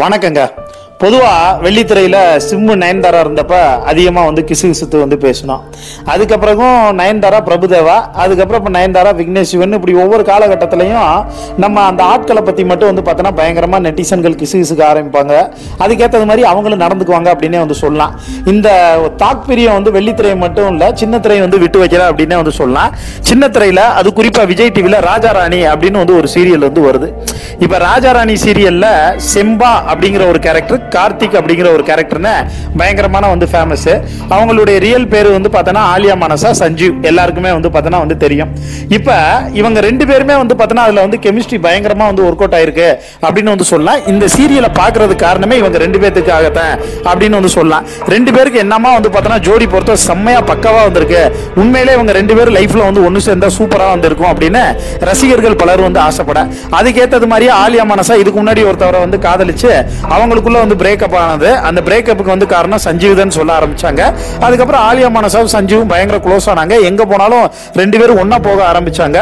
வணக்கங்க. பொதுவா வெள்ளித்திரையில சிம்மு நயன்தாரா இருந்தப்ப அதிகமா வந்து கிசு கிசுத்து வந்து பேசணும் அதுக்கப்புறமும் நயன்தாரா பிரபுதேவா அதுக்கப்புறம் இப்போ நயன்தாரா விக்னேஷ் சிவன் இப்படி ஒவ்வொரு காலகட்டத்திலையும் நம்ம அந்த ஆட்களை பத்தி மட்டும் வந்து பார்த்தோன்னா பயங்கரமா நெட்டிசன்கள் கிசு கிசுக்க ஆரம்பிப்பாங்க. அதுக்கேற்றது மாதிரி அவங்களும் நடந்துக்குவாங்க அப்படின்னே வந்து சொல்லலாம். இந்த தாக்பிரியம் வந்து வெள்ளித்திரை மட்டும் இல்ல சின்ன திரையை வந்து விட்டு வைக்கல அப்படின்னே வந்து சொல்லலாம். சின்ன திரையில அது குறிப்பா விஜய் டிவில ராஜாராணி அப்படின்னு வந்து ஒரு சீரியல் வந்து வருது. இப்ப ராஜாராணி சீரியல்ல செம்பா அப்படிங்கிற ஒரு கேரக்டர் கார்த்திக் அப்படிங்கிற ஒரு கேரக்டர்னு பயங்கரமான வந்து ஃபேமஸ் அவங்களுடைய ரியல் பேர் வந்து பார்த்தோன்னா ஆலியா மனசா சஞ்சீவ். எல்லாருக்குமே வந்து பார்த்தோன்னா வந்து தெரியும். இப்போ இவங்க ரெண்டு பேருமே வந்து பார்த்தோன்னா அதில் வந்து கெமிஸ்ட்ரி பயங்கரமாக வந்து ஒர்க் அவுட் ஆயிருக்கு அப்படின்னு வந்து சொல்லலாம். இந்த சீரியலை பார்க்கறது காரணமே இவங்க ரெண்டு பேர்த்துக்காகத்தான் அப்படின்னு வந்து சொல்லலாம். ரெண்டு பேருக்கு என்னமா வந்து பார்த்தோன்னா ஜோடி பொறுத்த செம்மையா பக்கவாக வந்திருக்கு. உண்மையிலே இவங்க ரெண்டு பேரும் லைஃப்பில் வந்து ஒன்று சேர்ந்தால் சூப்பராக வந்திருக்கும் அப்படின்னு ரசிகர்கள் பலர் வந்து ஆசைப்பட. அதுக்கேற்றது மாதிரியே ஆலியா மனசா இதுக்கு முன்னாடி ஒருத்தவரை வந்து காதலிச்சு அவங்களுக்குள்ள வந்து பிரேக்கப் ஆனது. அந்த பிரேக்கப்புக்கு வந்து காரணம் சஞ்சீவ் தான் சொல்ல ஆரம்பிச்சாங்க. அதுக்கப்புறம் ஆலியா மனசாவும் சஞ்சீவும் பயங்கர க்ளோஸ் ஆனாங்க. எங்க போனாலும் ரெண்டு பேரும் ஒன்னா போக ஆரம்பிச்சாங்க.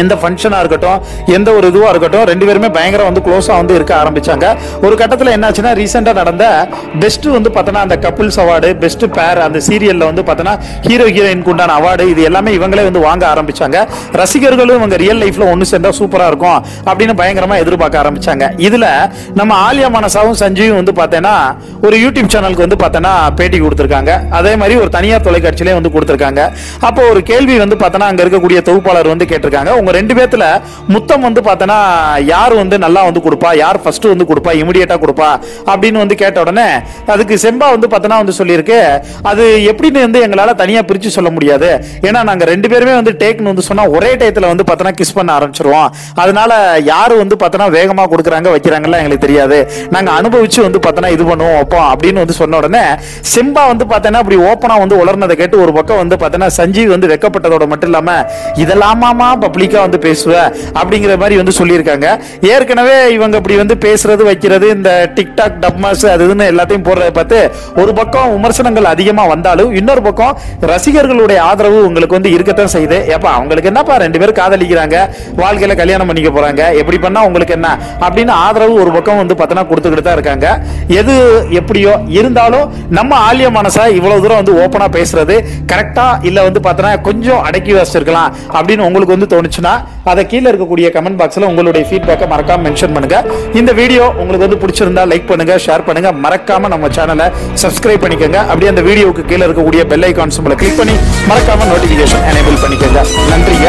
எந்த ஃபங்க்ஷனாக இருக்கட்டும் எந்த ஒரு இதுவாக இருக்கட்டும் ரெண்டு பேருமே பயங்கரம் வந்து க்ளோஸாக வந்து இருக்க ஆரம்பித்தாங்க ஒரு கட்டத்தில் என்னாச்சுன்னா ரீசெண்டாக நடந்த பெஸ்ட்டு வந்து பார்த்தோன்னா அந்த கப்புள்ஸ் அவார்டு பெஸ்ட் பேர் அந்த சீரியலில் வந்து பார்த்தோன்னா ஹீரோ ஹீரோயினுக்கு உண்டான அவார்டு இது எல்லாமே இவங்களே வந்து வாங்க ஆரம்பித்தாங்க ரசிகர்களும் இவங்க ரியல் லைஃப்பில் ஒன்று சேர்ந்தா சூப்பராக இருக்கும் அப்படின்னு பயங்கரமாக எதிர்பார்க்க ஆரம்பிச்சாங்க. இதில் நம்ம ஆலியா மனசாவும் சஞ்சீவும் வந்து பார்த்தேன்னா ஒரு யூடியூப் சேனலுக்கு வந்து பார்த்தோன்னா பேட்டி கொடுத்துருக்காங்க. அதே மாதிரி ஒரு தனியார் தொலைக்காட்சியிலே வந்து கொடுத்துருக்காங்க. அப்போ ஒரு கேள்வி வந்து பார்த்தோன்னா அங்கே இருக்கக்கூடிய தொகுப்பாளர் வந்து கேட்டிருக்காங்க உங்க ரெண்டு பேத்துல முத்தம் வந்து பார்த்தோன்னா யார் வந்து நல்லா வந்து கொடுப்பா யார் ஃபர்ஸ்ட் வந்து கொடுப்பா இமிடியேட்டா கொடுப்பா அப்படின்னு வந்து கேட்ட உடனே அதுக்கு செம்பா வந்து பார்த்தோன்னா வந்து சொல்லியிருக்கு. அது எப்படின்னு வந்து எங்களால தனியா பிரிச்சு சொல்ல முடியாது. ஏன்னா நாங்க ரெண்டு பேருமே வந்து டேக்னு வந்து சொன்னா ஒரே டயத்துல வந்து பார்த்தோன்னா கிஸ் பண்ண ஆரம்பிச்சிருவோம். அதனால யாரு வந்து பார்த்தோன்னா வேகமா கொடுக்குறாங்க வைக்கிறாங்கலாம் எங்களுக்கு தெரியாது. நாங்க அனுபவிச்சு வந்து பார்த்தோன்னா இது பண்ணுவோம் வைப்போம் அப்படின்னு வந்து சொன்ன உடனே செம்பா வந்து பார்த்தோன்னா அப்படி ஓப்பனா வந்து உலர்னதை கேட்டு ஒரு பக்கம் வந்து பார்த்தோன்னா சஞ்சீவ் வந்து வெக்கப்பட்டதோட மட்டும் இல்லாம இதெல்லாமாமா பப்ளிக்கா வந்து பேசுவ அப்படிங்கிற மாதிரி வந்து சொல்லியிருக்காங்க. ஏற்கனவே இவங்க இப்படி வந்து பேசுறது வைக்கிறது இந்த டிக்டாக் டப்மாஸ் அது இதுன்னு எல்லாத்தையும் போடுறத பார்த்து ஒரு பக்கம் விமர்சனங்கள் அதிகமா வந்தாலும் இன்னொரு பக்கம் ரசிகர்களுடைய ஆதரவு உங்களுக்கு வந்து இருக்கத்தான் செய்யுது. ஏப்பா அவங்களுக்கு என்னப்பா ரெண்டு பேரும் காதலிக்கிறாங்க வாழ்க்கையில கல்யாணம் பண்ணிக்க போறாங்க எப்படி பண்ணா உங்களுக்கு என்ன அப்படின்னு ஆதரவு ஒரு பக்கம் வந்து பார்த்தோன்னா கொடுத்துக்கிட்டு தான் இருக்காங்க. எது எப்படியோ இருந்தாலும் நம்ம ஆலிய மனசா இவ்வளவு தூரம் வந்து ஓப்பனா பேசுறது கரெக்டா இல்ல வந்து பார்த்தோன்னா கொஞ்சம் அடக்கி வச்சிருக்கலாம் அப்படின்னு உங்களுக்கு வந்து தோணுச்சு. இருந்துச்சுன்னா அதை கீழே இருக்கக்கூடிய கமெண்ட் பாக்ஸ்ல உங்களுடைய ஃபீட்பேக்கை மறக்காம மென்ஷன் பண்ணுங்க. இந்த வீடியோ உங்களுக்கு வந்து பிடிச்சிருந்தா லைக் பண்ணுங்க ஷேர் பண்ணுங்க. மறக்காம நம்ம சேனலை சப்ஸ்கிரைப் பண்ணிக்கோங்க. அப்படியே அந்த வீடியோவுக்கு கீழே இருக்கக்கூடிய பெல் ஐக்கான்ஸ் உங்களை கிளிக் பண்ணி மறக்காம நோட்டிஃபிகேஷன் எனேபிள் பண்ணிக்கோங்க. நன்றி.